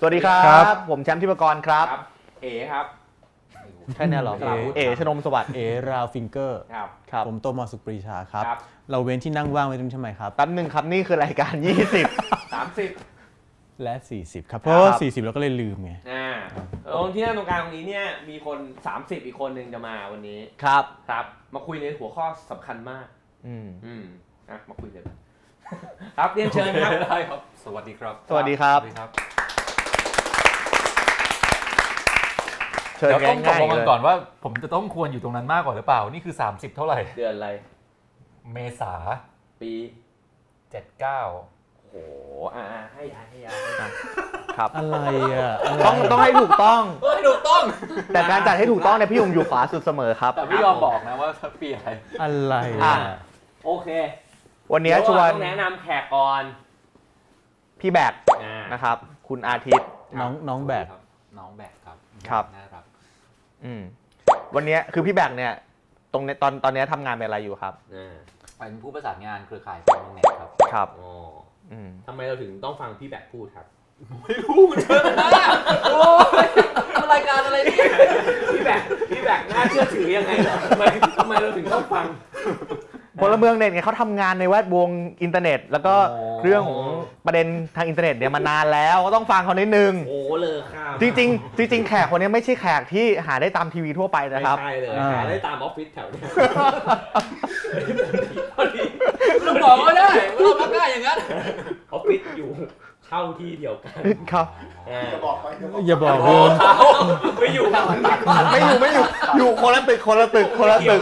สวัสดีครัครับ บ ผมแชมป์ทิพกรครับ ครับ เอครับ ใช่เนี่ยเหรอ เอ๋ เอ๋ชนมสวัสดิ์เอราวฟิงเกอร์ ครับ ครับผมโตมอสุขปรีชาครับ ครับ เราเว้นที่นั่งว่างไว้ตรงนี้ทำไมครับ แป๊บหนึ่งครับ นี่คือรายการ20สามสิบและ 40 ครับ เพราะว่าครับ40 เราก็เลยลืมไง อ่าตรงที่นั่งตรงกลางตรงนี้เนี่ย มีคน 30 อีกคนหนึ่งจะมาวันนี้ครับ ครับ มาคุยในหัวข้อสำคัญมาก อืม อืมอะมาคุยเลย ครับเรียนเชิญครับได้ครับสวัสดีครับ สวัสดีครับ สวัสดีครับ เชิญเดี๋ยวต้องตกง่ายลงๆกัเลนยก่อนว่า ผมจะต้องควรอยู่ตรงนั้นมากกว่าหรือเปล่า นี่คือ 30 เท่าไหร่ เดือนอะไร เมษาปี79 โอ้โหอ่าๆให้ยายให้ยายครับ อะไรอะอะไรต้องต้องให้ถูกต้อง เฮ้ยถูกต้อง แต่การจัดให้ถูกต้องเนี่ยพี่ยงอยู่ขวาสุดเสมอครับ แต่ไม่ยอมบอกนะว่าปีอะไร อะไรอะ อะโอเควันนี้เดี๋ยชวนต้องแนะนำแขกก่อนพี่แบกอ่านะครับ คุณอาทิตย์ น้องน้องแบกครับน้องแบกครับครับน่ารัก อืมวันนี้คือพี่แบกเนี่ยตรงเนี้ยตอนตอนนี้ทำงานเป็นอะไรอยู่ครับ อ่าเป็นผู้ประสานงานเครือข่ายฟังเน็ตครับครับ อ๋ออืมทำไมเราถึงต้องฟังพี่แบกพูดครับ ไม่รู้เหมือนกันนะโอ้ยมันรายการอะไรเนี่ยพี่แบกพี่แบกน่าเชื่อถือยังไงเหรอทำไมทำไมเราถึงต้องฟัง พลเมืองเน็ตไงเขาทำงานในแวดวงอินเทอร์เน็ต แล้วก็อ๋อเรื่องของประเด็นทางอินเทอร์เน็ตเนี่ยมานานแล้วก็ต้องฟังเขานิดนึง โอ้เลยข้ามจริงๆจริง ๆ แขกคนนี้ไม่ใช่แขกที่หาได้ตามทีวีทั่วไปไม่นะครับใช่เลยอ่าหาได้ตามออฟฟิศแถวเนี้ยพอดีเราบอกก็ได้ว่าเราพักได้อย่างนั้นออฟฟิศอยู่เข้าที่เดียวกันครับอ่าอย่าบอกโอ้เลยเขาไปอยู่ทางตัดไม่อยู่ไม่อยู่อยู่คนละตึกคนละตึกคนละตึก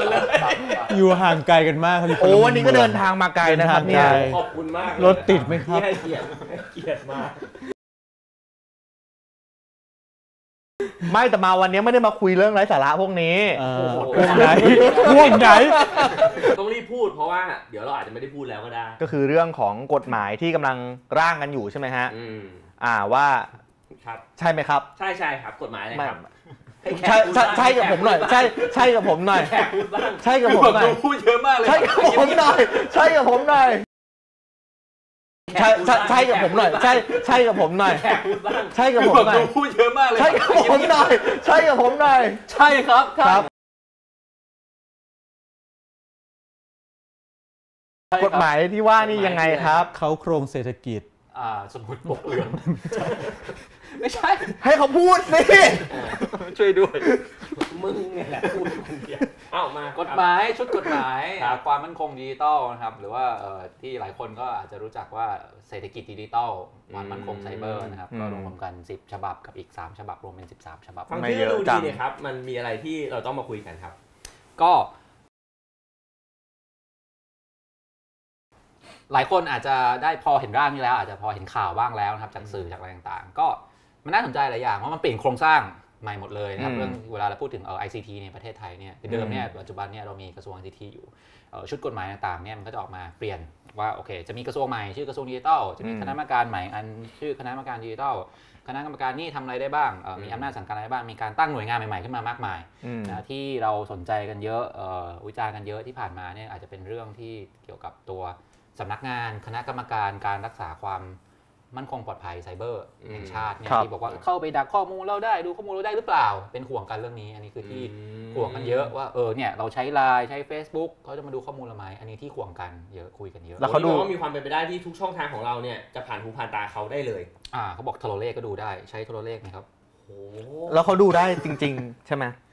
อยู่ห่างไกลกันมากครับโอ้วันนี้ก็เดินทางมาไกลนะครับเนี่ยเดินทางไกล ขอบคุณมากเลยรถติดไหมครับ ที่ให้เกียรติให้เกียรติมาก ไม่แต่มาวันนี้ไม่ได้มาคุยเรื่องไร้สาระพวกนี้ เออโอ้โหพวกไหนพวกไหน ต้องรีบพูดเพราะว่าเดี๋ยวเราอาจจะไม่ได้พูดแล้วก็ได้ ก็คือเรื่องของกฎหมายที่กำลังร่างกันอยู่ใช่ไหมฮะ อืม อ่าว่าครับ ใช่ไหมครับ ใช่ใช่ครับ กฎหมายอะไรไม่ครับ ให้แขใช่พูดใช่บ้างใช่กับผมหน่อย ใช่ใช่กับผมหน่อยแขกพูดบ้างใช่กับผมหน่อยพูดเยอะมากเลย ใช่กับผมหน่อย ใช่กับผมหน่อยใช่ใช่ใช่กับผมหน่อย ใช่ใช่กับผมหน่อยแขกพูดบ้างใช่กับผมหน่อยพูดเยอะมากเลย ใช่กับผมหน่อย ใช่กับผมหน่อย ใช่ครับครับใช่ครับกฎหมายที่ว่านี่ยังไงครับ เขาโครงเศรษฐกิจอ่าสมุดปกเหลือง ไม่ใช่ ให้เขาพูดสิช่วยด้วย มึงเนี่ยแหละพูดคนเดียวเอ้ามากฎหมายชุดกฎหมายครับความมั่นคงดิจิตอลนะครับ หรือว่าเอ่อที่หลายคนก็อาจจะรู้จักว่าเศรษฐกิจดิจิตอลความมั่นคงไซเบอร์นะครับก็รวมกัน 10 ฉบับกับอีก 3 ฉบับรวมเป็น 13 ฉบับฟังไม่ชื่เยออะดูจัดีงเนี่ยครับ มันมีอะไรที่เราต้องมาคุยกันครับ ก็หลายคนอาจจะได้พอเห็นร่างนี้แล้ว อาจจะพอเห็นข่าวบ้างแล้วนะครับจากสื่อจากอะไรต่างๆ ก็ มันน่าสนใจหลายอย่างเพราะมันเปลี่ยนโครงสร้างใหม่หมดเลยนะครับอืมเรื่องเวลาเราพูดถึงเอ่อ ICT ในประเทศไทยเนี่ยคือเดิมเนี่ยปัจจุบันเนี่ยเรามีกระทรวง ICT อยู่เอ่อชุดกฎหมายต่างๆเนี่ยมันก็จะออกมาเปลี่ยนว่าโอเค จะมีกระทรวงใหม่ชื่อกระทรวงดิจิทัลจะมีอืมคณะกรรมการใหม่อันชื่อคณะกรรมการดิจิทัลคณะกรรมการนี่ทำอะไรได้บ้างเอ่อมีอืมอำนาจสั่งการอะไรบ้างมีการตั้งหน่วยงานใหม่ๆขึ้นมามากมายอืมนะที่เราสนใจกันเยอะเอ่อวิจารณ์กันเยอะที่ผ่านมาเนี่ยอาจจะเป็นเรื่องที่เกี่ยวกับตัวสำนักงานคณะกรรมการการรักษาความ มั่นคงปลอดภัยไซเบอร์อืมแห่งชาติเนี่ยครับที่บอกว่าเข้าไปดักข้อมูลเราได้ดูข้อมูลเราได้หรือเปล่า เป็นห่วงกันเรื่องนี้ อันนี้คือที่ห่วงกันเยอะว่าเออเนี่ยเราใช้ไลน์ใช้ Facebook เขาจะมาดูข้อมูลเราไหมอันนี้ที่ห่วงกันเยอะคุยกันเยอะแล้วเขาดูโอ้นี่แปว่ามีความเป็นไปได้ที่ทุกช่องทางของเราเนี่ยจะผ่านหูผ่านตาเขาได้เลยอ่าเขาบอกโทรเลขก็ดูได้ใช้โทรเลขไหมครับโอ้แล้วเขาดูได้จริง ๆ ใช่ไหมเอ่อ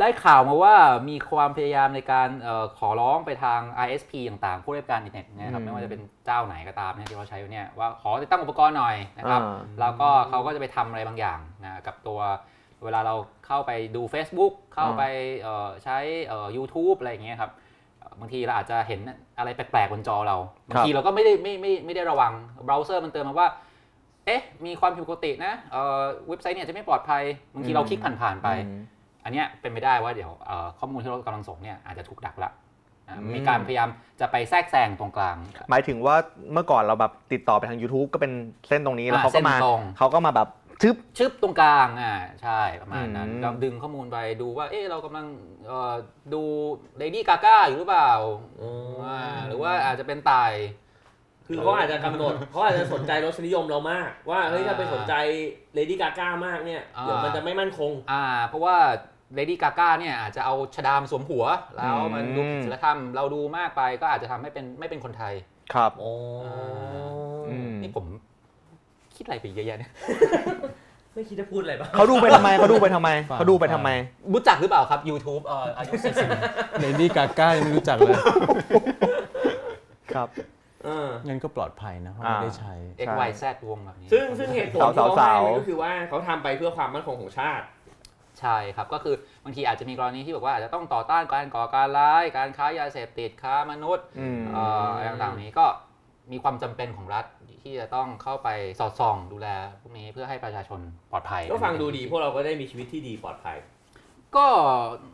ได้ข่าวมาว่ามีความพยายามในการเออขอร้องไปทาง ISP ต่างๆ ผู้ให้บริการอินเทอร์เน็ตเนะครับอืมไม่ว่าจะเป็นเจ้าไหนก็ตามเนี่ยที่เขาใช้อยู่เนี่ยว่าขอติดตั้งอุปกรณ์หน่อยนะครับอ่าแล้วก็เขาก็จะไปทำอะไรบางอย่างนะกับตัวเวลาเราเข้าไปดู Facebook เข้าไปเอ่อใช้เอ่อ YouTube อะไรอย่างเงี้ยครับเอ่อบางทีเราอาจจะเห็นอะไรแปลกๆบนจอเราบางทีเราก็ไม่ได้ไม่ไม่ไม่ได้ระวังเบราว์เซอร์มันเตือนมาว่าเอ๊ะมีความผิดปกตินะเอ่อเว็บไซต์เนี่ยจะไม่ปลอดภัยบางทีเราคลิกผ่านๆไป อืมอันเนี้ยเป็นไปได้ว่าเดี๋ยวเอ่อข้อมูลที่เรากำลังส่งเนี่ยอาจจะถูกดักละอะอืมมีการพยายามจะไปแทรกแซงตรงกลาง หมายถึงว่าเมื่อก่อนเราแบบติดต่อไปทาง YouTube ก็เป็นเส้นตรงนี้แล้วอ่าเขาก็มาเส้นตรงเขาก็มาแบบชึบชึบตรงกลางอ่าใช่ประมาณนั้นอืมก็ดึงข้อมูลไปดูว่า เอ๊ะเรากำลังเอ่อดู Lady Gaga อยู่หรือเปล่าอ๋ออ่าหรือว่าอาจจะเป็นต่าย คือเขาอาจจะกำหนดเขาอาจจะสนใจรสนิยมเรามาก ว่าเฮ้ยถ้าไปสนใจเลดี้กาก้ามากเนี่ยอ่าเดี๋ยวมันจะไม่มั่นคง อ่า เพราะว่า เลดี้กาก้าเนี่ยอาจจะเอาชดามสวมหัว แล้วมันดูผิดศีลธรรมเราดูมากไปก็อาจจะทำให้เป็นไม่เป็นคนไทย ครับโอ้อืมนี่ผมคิดอะไรไปเยอะแยะเนี่ยไม่คิดจะพูดอะไรบ้างเขาดูไปทำไมเขาดูไปทำไมเขาดูไปทำไมรู้จักหรือเปล่าครับ YouTube เอ่ออายุ40เลดี้กาก้ายังไม่รู้จักเลยครับเอองั้นก็ปลอดภัยนะเพราะอ่าไม่ได้ใช้ X Y Z วงแบบนี้ซึ่งซึ่งเหตุผลที่เขาสาวๆให้มันก็คือว่าเขาทำไปเพื่อความมั่นคงของชาติ ใช่ครับ ก็คือบางทีอาจจะมีกรณีที่บอกว่าอาจจะต้องต่อต้านการก่อการร้าย การค้ายาเสพติดค้ามนุษย์อืมเอ่ออะไรต่างๆนี้ก็มีความจำเป็นของรัฐที่จะต้องเข้าไปสอดส่องดูแลพวกนี้เพื่อให้ประชาชนปลอดภัย ก็ฟังดูดีพวกเราก็ได้มีชีวิตที่ดีปลอดภัย ก็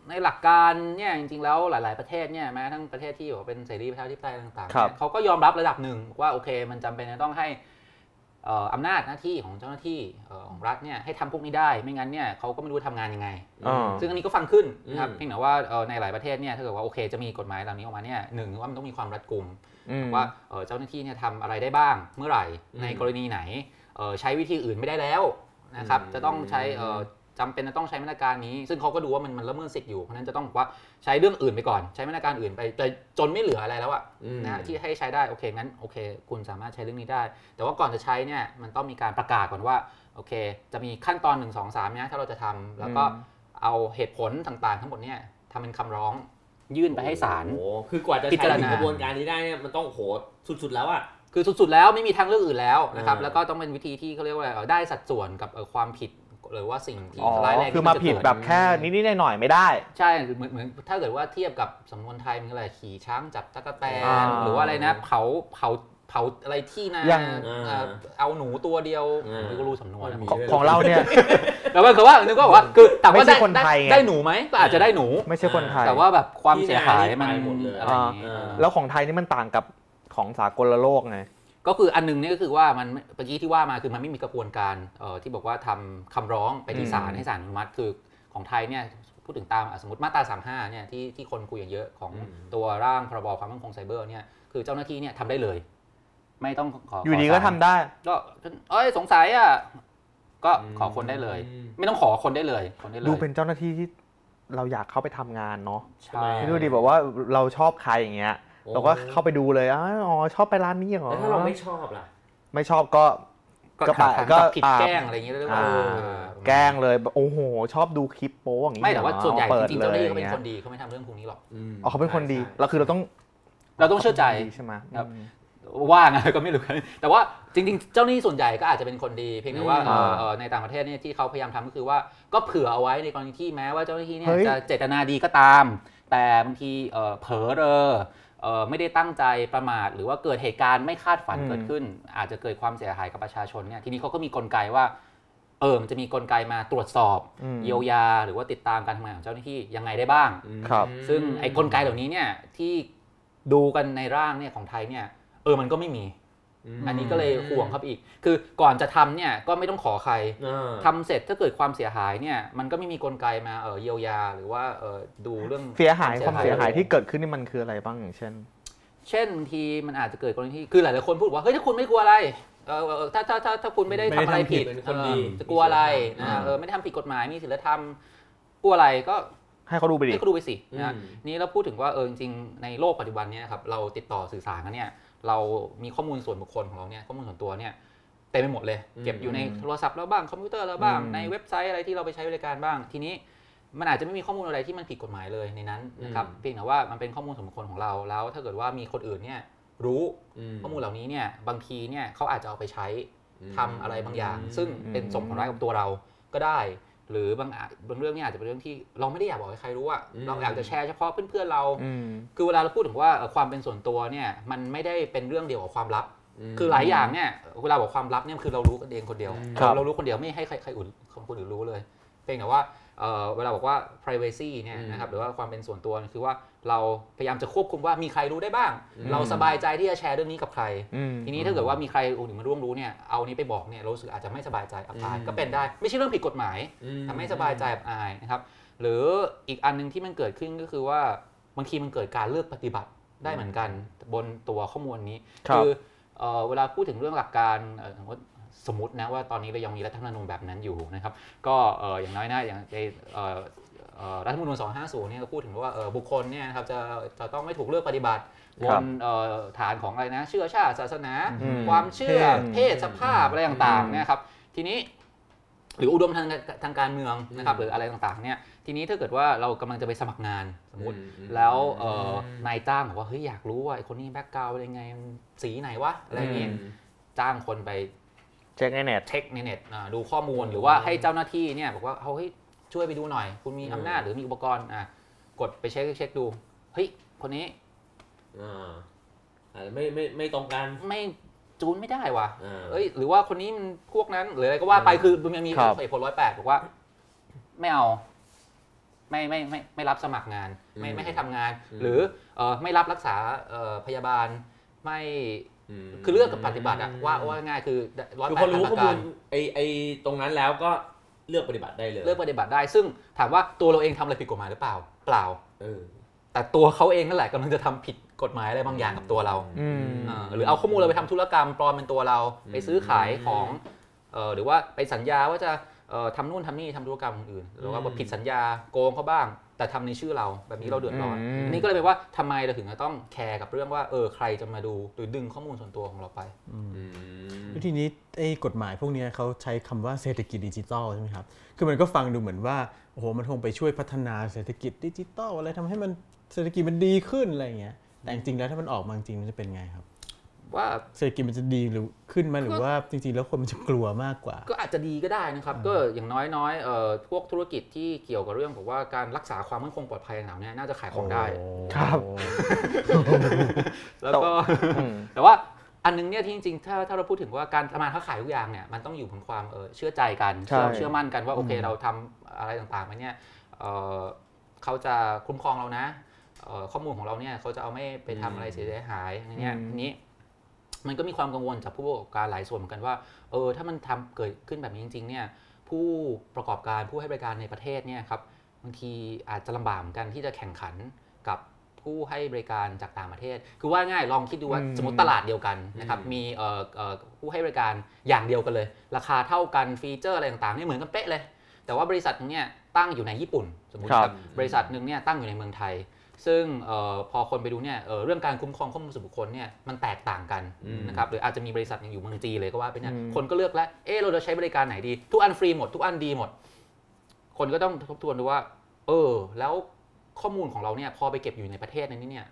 ในหลักการเนี่ยจริงๆแล้วหลาย ๆประเทศเนี่ยแม้กระทั้งประเทศที่บอกว่าเป็นเสรีประชาธิปไตยต่างๆครับเนี่ยเขาก็ยอมรับระดับหนึ่งว่าโอเค มันจำเป็นจะต้องให้เอ่ออำนาจหน้าที่ของเจ้าหน้าที่เอ่อของรัฐเนี่ยให้ทำพวกนี้ได้ ไม่งั้นเนี่ยเขาก็ไม่รู้จะทำงานยังไงอ่าซึ่งอันนี้ก็ฟังขึ้นนะครับอืมเพียงแต่ว่าเอ่อในหลายประเทศเนี่ยถ้าเกิดว่าโอเคจะมีกฎหมายเหล่านี้ออกมาเนี่ยหนึ่งว่ามันต้องมีความรัดกุมอืมว่าเอ่อเจ้าหน้าที่เนี่ยทำอะไรได้บ้างเมื่อไหร่อืมในกรณีไหนเอ่อใช้วิธีอื่นไม่ได้แล้วนะครับอืมจะต้องใช้เอ่อ จำเป็นจะต้องใช้มาตรการนี้ ซึ่งเขาก็ดูว่ามันมันละเมิดสิทธิ์อยู่เพราะฉะนั้นจะต้องบอกว่าใช้เรื่องอื่นไปก่อน ใช้มาตรการอื่นไปไปจนไม่เหลืออะไรแล้วอะอืมนะฮะที่ให้ใช้ได้โอเคงั้นโอเค คุณสามารถใช้เรื่องนี้ได้ แต่ว่าก่อนจะใช้เนี่ยมันต้องมีการประกาศก่อนว่าโอเค จะมีขั้นตอน1 2 3เนี่ยถ้าเราจะทำแล้วก็อืมเอาเหตุผลต่างๆ ทั้งหมดเนี่ยทำเป็นคำร้องยื่นไปให้ศาลโอ้โหคือกว่าจะพิใช้จารถึณางกระบวนการนี้ได้เนี่ยมันต้องโอ้โหสุดๆแล้วอะคือสุดๆแล้วไม่มีทางเลือกอื่นแล้วนะครับอ่าแล้วก็ต้องเป็นวิธีที่เขาเรียกว่าอะไรเอ่อได้สัดส่วนกับเอ่อความผิด หรือว่าสิ่งที่อ๋อร้ายแรงคือที่มาจะผิดเกิแบบแค่นิดๆหน่อยๆไม่ได้ ใช่เหมือนเหมือนถ้าเกิดว่าเทียบกับสำนวนไทยมันก็อะไรขี่ช้างจับตะกแตอ่านหรือว่าอะไรนะเผาเผาเผาอะไรที่นาอย่างเอ่อเอาหนูตัวเดียวอ่าไม่ก็รู้สำนวนนะมีของของเราเนี่ยแต่ว่าคือว่านึกว่าบอกว่าคือแต่ว่าไม่ใช่ได้คนไทยไงได้หนูไหมก็อาจจะได้หนูไม่ใช่คนไทยแต่ว่าแบบความเสียหายมันที่นานี่ไปหมดเลยอะไรอย่างงี้อ่าแล้วของไทยนี่มันต่างกับของสากลโลกไง ก็คืออันหนึงเนี่ยก็คือว่ามันเมื่อกี้ที่ว่ามาคือมันไม่มีกระบวนการเอ่อที่บอกว่าทำคำร้องไปที่ศาลอืมให้ศาลอนุมัติคือของไทยเนี่ยพูดถึงตามอะสมมติมาตรา35เนี่ยที่ที่คนคุยกันเยอะของอืมตัวร่างพรบความมั่นคงไซเบอร์เนี่ยคือเจ้าหน้าที่เนี่ยทำได้เลย ไม่ต้องขออยู่ดีขก็ศาลทำได้ ก็เอ้ยสงสัยอะก็อืมขอคนได้เลย ไม่ต้องขอคนได้เลย คนได้เลยดูเป็นเจ้าหน้าที่ที่เราอยากเข้าไปทำงานเนาะใช่ไม่ดูดิบอกว่าเราชอบใครอย่างเงี้ย เราก็เข้าไปดูเลยอ๋ออ๋อชอบไปร้านนี้เหรอแล้วถ้าเราไม่ชอบล่ะ ไม่ชอบก็ก็ก็หาไปทางก็จับผิดอ่าแกล้งอะไรอย่างเงี้ยเรียกว่าอ่าเออแกล้งเลยโอ้โห ชอบดูคลิปโป๊อย่างงี้ไม่แต่ว่าเรอส่วนใหญ่ปิดจริงๆเจ้าหน้าที่เขาเป็นลยคนดีเขาไม่ทำเรื่องพวกนี้หรอกอ๋อเขาเป็นคนดีใช่แล้วคือเราต้อง เราต้องเชื่อใจดีใช่ไหมครับอืมว่างอะไรก็ไม่รู้แต่ว่าจริง ๆ เจ้าหนี้ส่วนใหญ่ก็อาจจะเป็นคนดี เพียงแต่ว่าอืมเอ่อเอ่อในต่างประเทศเนี่ยที่เขาพยายามทำก็คือว่าก็เผื่อเอาไว้ในกรณีที่แม้ว่าเจ้าหน้าที่เนี่ยเฮ้ยจะเจตนาดีก็ตาม แต่บางทีเอ่อเผลอเรอเอ่อ ไม่ได้ตั้งใจประมาท หรือว่าเกิดเหตุการณ์ไม่คาดฝันเกิดขึ้น อาจจะเกิดความเสียหายกับประชาชนเนี่ยทีนี้เขาก็มีกลไกว่าเออมันจะมีกลไกมาตรวจสอบอืมเยียวยา หรือว่าติดตามการทำงานของเจ้าหน้าที่ยังไงได้บ้างครับ ซึ่งไอ้กลไกเหล่านี้เนี่ยที่ดูกันในร่างเนี่ยของไทยเนี่ยเออมันก็ไม่มี อันนี้ก็เลยห่วงครับอีก คือก่อนจะทำเนี่ยก็ไม่ต้องขอใครอ่าทำเสร็จถ้าเกิดความเสียหายเนี่ยมันก็ไม่มีกลไกมาเออเยียวยา หรือว่าเออดูเรื่องเสียหายความความเสีเสียยหาหายยที่เกิดขึ้นนี่มันคืออะไรบ้างอย่างเช่น เช่นบางทีมันอาจจะเกิดกรณีที่คือหลายๆคนพูดว่าเฮ้ยถ้าคุณไม่กลัวอะไรเออเออเออถ้าถ้าถ้าถ้าคุณไม่ได้ไม่ทำได้อะไรทำผิผิดดเป็นคนดีเออจะกลัวอะไรนะอ่าเออไม่ได้ทำผิดกฎหมายมีศีลธรรมกลัวอะไรก็ให้เขาดูไปดิให้เขาดูไปสินะอืมนี่เราพูดถึงว่าเออจริงๆในโลกปัจจุบันเนี่ยครับเราติดต่อสื่อสารกันเนี่ย เรามีข้อมูลส่วนบุคคลของเราเนี่ยข้อมูลส่วนตัวเนี่ยเต็มไปหมดเลย เก็บอยู่ในโทรศัพท์เราบ้างคอมพิวเตอร์เราบ้างอืมในเว็บไซต์อะไรที่เราไปใช้บริการบ้าง ทีนี้มันอาจจะไม่มีข้อมูลอะไรที่มันผิดกฎหมายเลยในนั้นนะครับอืมเพียงแต่ว่ามันเป็นข้อมูลส่วนบุคคลของเราแล้ว ถ้าเกิดว่ามีคนอื่นเนี่ยรู้ข้อมูลเหล่านี้เนี่ยบางทีเนี่ยเขาอาจจะเอาไปใช้ทำอะไรบางอย่าง ซึ่งเป็นส่งผลร้ายกับตัวเราก็ได้ หรือบางอาจบางเรื่องเนี่ยอาจจะเป็นเรื่องที่เราไม่ได้อยากบอกให้ใครรู้อะอืมเราอยากจะแชร์เฉพาะเพื่อนๆเราอืมคือเวลาเราพูดถึงว่าเอ่อความเป็นส่วนตัวเนี่ยมันไม่ได้เป็นเรื่องเดียวกับความลับ คือหลายอย่างเนี่ยเวลาบอกความลับเนี่ยคือเรารู้กันเองคนเดียวครับเรารู้คนเดียวไม่ให้ใครใครอื่นคนอื่นรู้เลยเพียงแต่ว่า เอ่อเวลาบอกว่า privacy เนี่ยอืมนะครับหรือว่าความเป็นส่วนตัวเนี่ยคือว่าเราพยายามจะควบคุมว่ามีใครรู้ได้บ้างอืมเราสบายใจที่จะแชร์เรื่องนี้กับใครอืมทีนี้ถ้าเกิดว่ามีใครอื่นมาร่วงรู้เนี่ยเอานี้ไปบอกเนี่ยเรารู้สึกอาจจะไม่สบายใจอับอายอืมก็เป็นได้ไม่ใช่เรื่องผิดกฎหมายอืมทำให้สบายใจอับอายนะครับหรืออีกอันหนึงที่มันเกิดขึ้นก็คือว่าบางทีมันเกิดการเลือกปฏิบัติได้เหมือนกัน บนตัวข้อมูลนี้ครับอเอ่อเวลาพูดถึงเรื่องหลักการเอ่อ สมมติสมมตินะว่าตอนนี้เรายังมีรัฐธรรมนูญแบบนั้นอยู่นะครับ ก็เอ่ออย่างน้อยนะอย่างในเอ่อเอ่อรัฐธรรมนูญ250 เนี่ยก็พูดถึงว่าเอ่อบุคคลเนี่ยนะครับจะจะต้องไม่ถูกเลือกปฏิบัติบครับนเอ่อฐานของอะไรนะ เชื่อชาติศาสนาอืมความเชื่อเพศเพศสภาพอะไรต่างอืมๆเนี่ยครับทีนี้หรืออุดมทางทางการเมืองนะครับอืมหรืออะไรต่างๆเนี่ยทีนี้ถ้าเกิดว่าเรากำลังจะไปสมัครงานสมมติอืมอืมแล้วเอ่อนายจ้างบอกว่าเฮ้ยอยากรู้ว่าไอ้คนนี้แบ็กกราวด์เป็นยังไงมันสีไหนวะอะไรอย่างงี้อืมจ้างคนไป เช็คในเน็ตเช็คในเน็ตอ่าดูข้อมูลหรือว่าให้เจ้าหน้าที่เนี่ยบอกว่าเอาเฮ้ยช่วยไปดูหน่อย คุณมีอืมอำนาจหรือมีอุปกรณ์อะกดไปเช็คเช็คดูเฮ้ยคนนี้อ่าอาจจะไม่ไม่ไม่ตรงกันไม่จูนไม่ได้ว่ะอ่าเอ้ย หรือว่าคนนี้มันพวกนั้น หรืออะไรก็ว่าไปอืมคือมันมีครับเหตุผลร้อยแปดบอกว่า ไม่เอา ไม่ไม่ไม่ไม่รับสมัครงาน ไม่ไม่ให้ทำงาน หรือเอ่อไม่รับรักษาเอ่อพยาบาลไม่ม คือเลือกกับปฏิบัติอะว่าว่าง่ายคือร้อยคือแปพอดรู้ปข้อระมูการลไอไอตรงนั้นแล้วก็เลือกปฏิบัติได้เลย เลือกปฏิบัติได้ ซึ่งถามว่าตัวเราเองทำอะไรผิดกฎหมายหรือเปล่า เปล่าเออแต่ตัวเขาเองนั่นแหละกำลังจะทำผิดกฎหมายอะไรบางอย่างกับตัวเราอืมอ่าหรือเอาข้อมูลเราไปทำธุรกรรมปลอมเป็นตัวเราอืมไปซื้อขายของเอ่อหรือว่าไปสัญญาว่าจะเอ่อทำนู่นทำนี่ทำธุรกรรมอื่นหรือว่าอืมผิดสัญญาโกงเขาบ้าง แต่ทำในชื่อเราแบบนี้เราเดือดร้อนอืมอันนี้ก็เลยเป็นว่าทำไมเราถึงจะต้องแคร์กับเรื่องว่าเออใครจะมาดูหรือดึงข้อมูลส่วนตัวของเราไปอืมวิธีนี้ไอ้กฎหมายพวกเนี้ยเขาใช้คำว่าเศรษฐกิจดิจิทัลใช่ไหมครับคือมันก็ฟังดูเหมือนว่าโอ้โหมันคงไปช่วยพัฒนาเศรษฐกิจดิจิทัลอะไรทำให้มันเศรษฐกิจมันดีขึ้นอะไรอย่างเงี้ยแต่จริงๆแล้วถ้ามันออกมาจริงมันจะเป็นไงครับ ว่าเศรษฐกิจมันจะดีหรือขึ้นไหมหรือว่าจริงๆ แล้วคนมันจะกลัวมากกว่า ก็อาจจะดีก็ได้นะครับ ก็อย่างน้อยๆเอ่อพวกธุรกิจที่เกี่ยวกับเรื่องของว่าการรักษาความมั่นคงปลอดภัยต่างๆเนี่ยน่าจะขายของได้ครับ แล้วก็อืมแต่ว่าอันนึงเนี่ยที่จริงๆ ถ้าถ้าเราพูดถึงว่าการทำงานค้าขายทุกอย่างเนี่ยมันต้องอยู่บนความเอ่อเชื่อใจกันใช่เชื่อเชื่อมั่นกันว่าโอเคอืมเราทำอะไรต่างๆไปเนี่ยเอ่อเขาจะคุ้มครองเรานะเอ่อข้อมูลของเราเนี่ยเขาจะเอาไม่ไปทำอะไรเสียหายอย่างเงี้ยอืมทีนี้ มันก็มีความกังวลจากผู้ประกอบการหลายส่วนเหมือนกันว่าเออถ้ามันทำเกิดขึ้นแบบนี้จริงๆเนี่ยผู้ประกอบการผู้ให้บริการในประเทศเนี่ยครับบางทีอาจจะลำบากเหมือนกันที่จะแข่งขันกับผู้ให้บริการจากต่างประเทศ คือว่าง่ายลองคิดดูว่าอืมสมมติตลาดเดียวกันนะครับอืมมีเอ่อเอ่อผู้ให้บริการอย่างเดียวกันเลย ราคาเท่ากันฟีเจอร์อะไรต่างๆเนี่ยเหมือนกันเป๊ะเลย แต่ว่าบริษัทหนึงเนี่ยตั้งอยู่ในญี่ปุ่น สมมติครับครับบริษัทหนึ่งเนี่ยตั้งอยู่ในเมืองไทย ซึ่งเออพอคนไปดูเนี่ยเอ่อเรื่องการคุ้มครองข้อมูลส่วนบุคคลเนี่ยมันแตกต่างกันอืมนะครับหรืออาจจะมีบริษัทหนึงอยู่เมืองจีนเลยก็ว่าไปเนี่ยอืมคนก็เลือกแล้วเออเราจะใช้บริการไหนดี ทุกอันฟรีหมดทุกอันดีหมด คนก็ต้องทบทวนดูว่า เออ แล้วข้อมูลของเราเนี่ยพอไปเก็บอยู่ในประเทศในนี้เนี่ย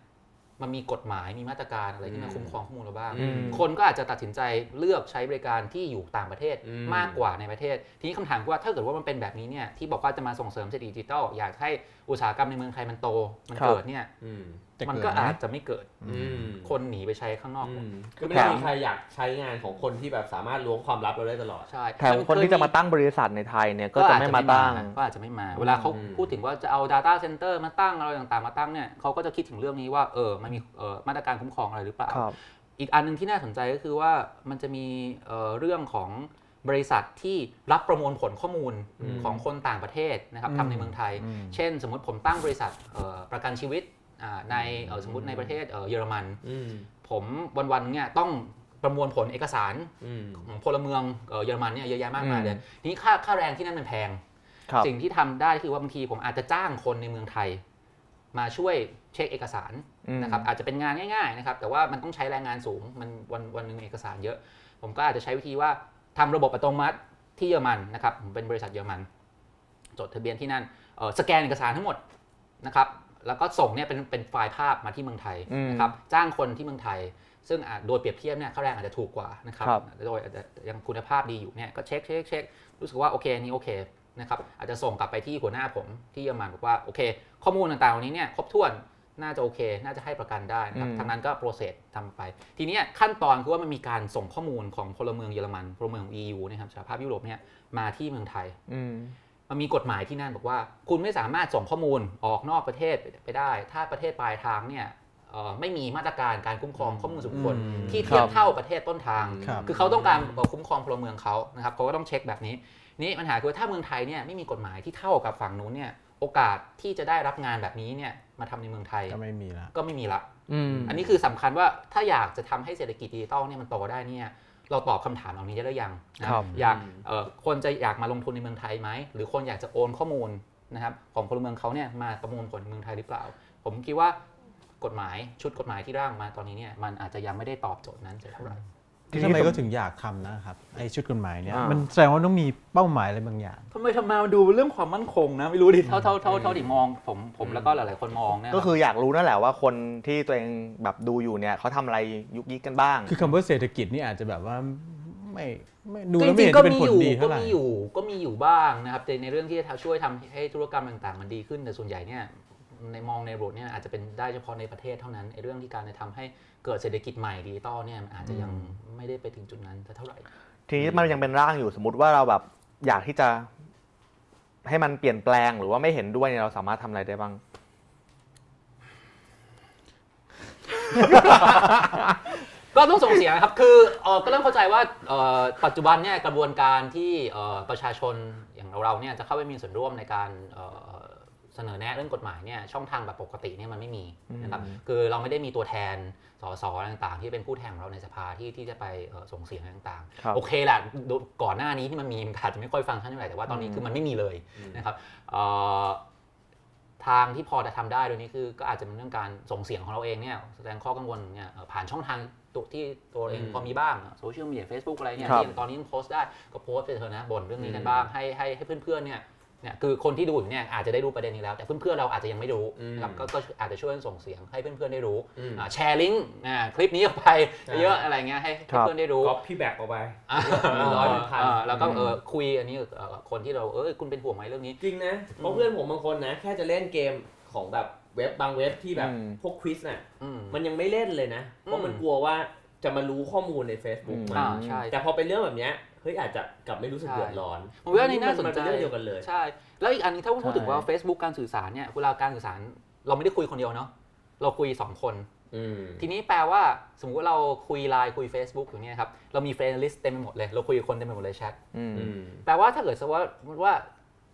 มันมีกฎหมายมีมาตรการอะไรที่มาคุ้มครองข้อมูลเราบ้างอืมคนก็อาจจะตัดสินใจเลือกใช้บริการที่อยู่ต่างประเทศอืมมากกว่าในประเทศ ทีนี้คำถามคือว่าถ้าเกิดว่ามันเป็นแบบนี้เนี่ยที่บอกว่าจะมาส่งเสริมเศรษฐกิจดิจิทัลอยากให้อุตสาหกรรมในเมืองไทยมันโตมันครับเกิดเนี่ยอื มจะมันเกิดก็ไหมอาจจะไม่เกิดอืมคนหนีไปใช้ข้างนอกหมอืดมก็ไม่ได้มีใครอยากใช้งานของคนที่แบบสามารถล้วงความลับเราได้ตลอดใช่แถมคนที่จะมาตั้งบริษัทในไทยเนี่ยก็จะไม่มาตั้งก็อาจจะไม่มา เวลาเขาอืมพูดถึงว่าจะเอา Data Center มาตั้งอะไรต่างๆมาตั้งเนี่ยเขาก็จะคิดถึงเรื่องนี้ว่าเออมันมีเอ่อมาตรการคุ้มครองอะไรหรือเปล่าครับอีกอันหนึงที่น่าสนใจก็คือว่ามันจะมีเอ่อเรื่องของบริษัทที่รับประมวลผลข้อมูลอืมของคนต่างประเทศนะครับอืมทำในเมืองไทยอืมเช่น สมมติผมตั้งบริษัทเอ่อประกันชีวิตอ่า ในเอ่อสมมติในประเทศเอ่อเยอรมันอืมผมวันๆเนี่ยต้องประมวลผลเอกสารอืมของพลเมืองเอ่อเยอรมันเนี่ยเยอะแยะมากมายอืมเลยทีนี้ค่าค่าแรงที่นั่นมันแพงครับสิ่งที่ทำได้คือว่าบางทีผมอาจจะจ้างคนในเมืองไทย มาช่วยเช็คเอกสารอืมนะครับอาจจะเป็นงานง่ายๆนะครับแต่ว่ามันต้องใช้แรงงานสูงมันวันวันหนึงมีเอกสารเยอะ ผมก็อาจจะใช้วิธีว่าทำระบบอัตโนมัติที่เยอรมันนะครับผมเป็นบริษัทเยอรมัน จดทะเบียนที่นั่นเอ่อสแกนเอกสารทั้งหมดนะครับ แล้วก็ส่งเนี่ยเป็นเป็นไฟล์ภาพมาที่เมืองไทยอืมนะครับจ้างคนที่เมืองไทย ซึ่งอาจโดยเปรียบเทียบเนี่ยค่าแรงอาจจะถูกกว่านะครับครับโดยอาจจะยังคุณภาพดีอยู่เนี่ยก็เช็คเช็คเช็ครู้สึกว่าโอเคอันนี้โอเคนะครับอาจจะส่งกลับไปที่หัวหน้าผมที่เยอรมันบอกว่าโอเค ข้อมูลต่างๆเหล่านี้เนี่ยครบถ้วนน่าจะโอเค น่าจะให้ประกันได้นะครับอืมทางนั้นก็โปรเซสทำไป ทีเนี้ยขั้นตอนคือว่ามันมีการส่งข้อมูลของพลเมืองเยอรมันพลเมือง EU นะครับสหภาพยุโรปเนี่ยมาที่เมืองไทยอื มมันมีกฎหมายที่นั่นบอกว่า คุณไม่สามารถส่งข้อมูลออกนอกประเทศไปได้ ถ้าประเทศปลายทางเนี่ยเอ่อไม่มีมาตรการการคุ้มครองข้อมูลส่วนบุคคลอืมที่เทียบครับเท่าประเทศต้นทางครับคือเขาต้องการคุ้มครองพลเมืองเขานะครับเขาก็ต้องเช็คแบบนี้ นี่ปัญหาคือว่าถ้าเมืองไทยเนี่ยไม่มีกฎหมายที่เท่ากับฝั่งนู้นเนี่ยโอกาสที่จะได้รับงานแบบนี้เนี่ยมาทำในเมืองไทยก็ไม่มีละก็ไม่มีละอืมอันนี้คือสำคัญว่าถ้าอยากจะทำให้เศรษฐกิจดิจิตอลเนี่ยมันโตได้เนี่ย เราตอบคำถามเหล่านี้ได้หรือยังนะครับอยากเอ่อคนจะอยากมาลงทุนในเมืองไทยไหมหรือคนอยากจะโอนข้อมูลนะครับของพลเมืองเขาเนี่ยมาประมูลผลในเมืองไทยหรือเปล่า ผมคิดว่ากฎหมายชุดกฎหมายที่ร่างมาตอนนี้เนี่ยมันอาจจะยังไม่ได้ตอบโจทย์นั้นเท่าไหร่ ทำไมก็ถึงอยากทำนะครับไอชุดกฎหมายเนี่ยอ่ามัมันแสดงว่าต้องมีเป้าหมายอะไรบางอย่างทำไมทำไมมันดูเป็นเรื่องความมั่นคงนะไม่รู้ดิเท่าเท่าเท่าเท่าที่มองผมผมแล้วก็หลายๆคนมองนะก็คืออยากรู้นั่นแหละว่าคนที่ตัวเองแบบดูอยู่เนี่ยเขาทำอะไรยุกยิกกันบ้าง คือคำว่าเศรษฐกิจนี่อาจจะแบบว่าไม่ไม่ดูจแล้วไม่ริงเห็นๆก็จะเป็นมีผอลยู่ดีก็เท่าไหร่มีอยู่ก็มีอยู่บ้างนะครับแต่ในเรื่องที่จะช่วยทำให้ธุรกรรมต่างๆ มันดีขึ้นแต่ส่วนใหญ่เนี่ย ในมองในบทเนี่ยอาจจะเป็นได้เฉพาะในประเทศเท่านั้นไอ้เรื่องที่การจะทำให้เกิดเศรษฐกิจใหม่ดิจิตอลเนี่ยมันอาจจะยังไม่ได้ไปถึงจุดนั้นเท่าไหร่ ทีนี้มันยังเป็นร่างอยู่สมมติว่าเราแบบอยากที่จะให้มันเปลี่ยนแปลงหรือว่าไม่เห็นด้วยเนี่ยเราสามารถทำอะไรได้บ้างก็ต้องส่งเสียงนะครับ คือเอ่อก็เริ่มเข้าใจว่าเอ่อปัจจุบันเนี่ยกระบวนการที่เอ่อประชาชนอย่างเราๆเนี่ยจะเข้าไปมีส่วนร่วมในการ เอ่อเสนอแนะเรื่องกฎหมายเนี่ยช่องทางแบบปกติเนี่ยมันไม่มีนะครับคือเราไม่ได้มีตัวแทนสสอะไรต่างๆ ที่เป็นผู้แทนของเราในสภาที่ที่จะไปเอ่อส่งเสียงอะไรต่างครับๆโอเคแหละดูก่อนหน้านี้ที่มันมีมันอาจจะไม่ค่อยฟังก์ชันเท่าไหร่แต่ว่าตอนนี้คือมันไม่มีเลยนะครับเอ่อทางที่พอจะทำได้โดยนี้คือก็อาจจะเป็นเรื่องการส่งเสียงของเราเองเนี่ยแสดงข้อกังวลเนี่ยเอ่อผ่านช่องทางตัวที่ตัวเองอืมพอมีบ้างโซเชียลมีเดียเฟซบุ๊กอะไรเนี่ยครับที่ตอนนี้ยังโพสต์ได้ก็โพสต์ไปเถอะนะบ่นเรื่องนี้กันบ้างให้ให้ให้เพื่อนๆเนี่ย เนี่ยคือคนที่ดูอยู่เนี่ยอาจจะได้รู้ประเด็นนี้แล้ว แต่เพื่อนๆเราอาจจะยังไม่รู้นะครับก็ก็อาจจะช่วยกันส่งเสียงให้เพื่อนๆได้รู้อืมอ่าแชร์ลิงก์อ่าคลิปนี้ออกไปใช่เยอะอะไรเงี้ยให้ให้ครับเพื่อนๆได้รู้ก๊อปพี่แบกออกไปอ่าร้อยเป็นพันอ่าแล้วก็เออคุยอันนี้เอ่อคนที่เราเออคุณเป็นห่วงไหมเรื่องนี้ จริงนะเพราะเพื่อนผมบางคนนะแค่จะเล่นเกมของแบบเว็บบางเว็บที่แบบอืมพวกควิสน่ะอืมมันยังไม่เล่นเลยนะเพราะมันกลัวว่า จะมารู้ข้อมูลใน Facebook อืมมันอ่าใช่ แต่พอเป็นเรื่องแบบเนี้ยเฮ้ยอาจจะกลับไม่รู้สึกใช่เดือดร้อนผมว่าอันนี้น่าสนใจมัเป็นเรื่องเดียวกันเลยใช่ แล้วอีกอันนึงถ้าพูดถึงว่าใช่ Facebook การสื่อสารเนี่ยเวลาการสื่อสารเราไม่ได้คุยคนเดียวเนาะเราคุย 2 คนอืมทีนี้แปลว่าสมมติว่าเราคุยไลน์คุย Facebook อย่างเนี้ยครับเรามีเฟรนด์ลิสต์เต็มไปหมดเลย เราคุยกับคนเต็มไปหมดเลยแชทอืมอืมแปลว่าถ้าเกิดสมมติว่าสมมติว่า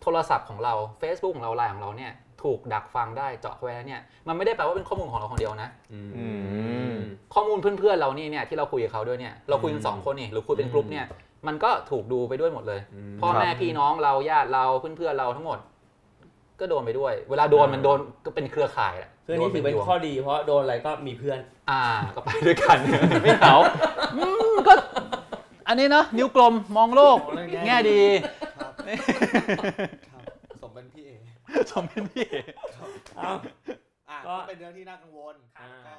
โทรศัพท์ของเรา Facebook ของเราไลน์ของเราเนี่ย ถูกดักฟังได้เจาะเข้าไปแล้วเนี่ยมันไม่ได้แปลว่าเป็นข้อมูลของเราคนเดียวนะอืมอืมข้อมูลเพื่อนๆเรานี่เนี่ยที่เราคุยกับเขาด้วยเนี่ยเราคุยกันสองคนนี่หรือคุยเป็นกลุ่มเนี่ยมันก็ถูกดูไปด้วยหมดเลยอืมพ่อแม่พี่น้องเราญาติเราเพื่อนๆเราทั้งหมด ก็โดนไปด้วย เวลาโดนมันโดนก็เป็นเครือข่ายแหละซึ่งอันนี้ถือเป็นโดยวงข้อดีเพราะโดนอะไรก็มีเพื่อน อ่าก็ไปด้วยกันไม่เหงาอืมก็อันนี้เนาะนิ้วกลมมองโลก แง่ดีสมเป็นพี่เอ สมเป็นพี่เอ้าอะก็เป็นเรื่องที่น่ากังวลอ่า ก็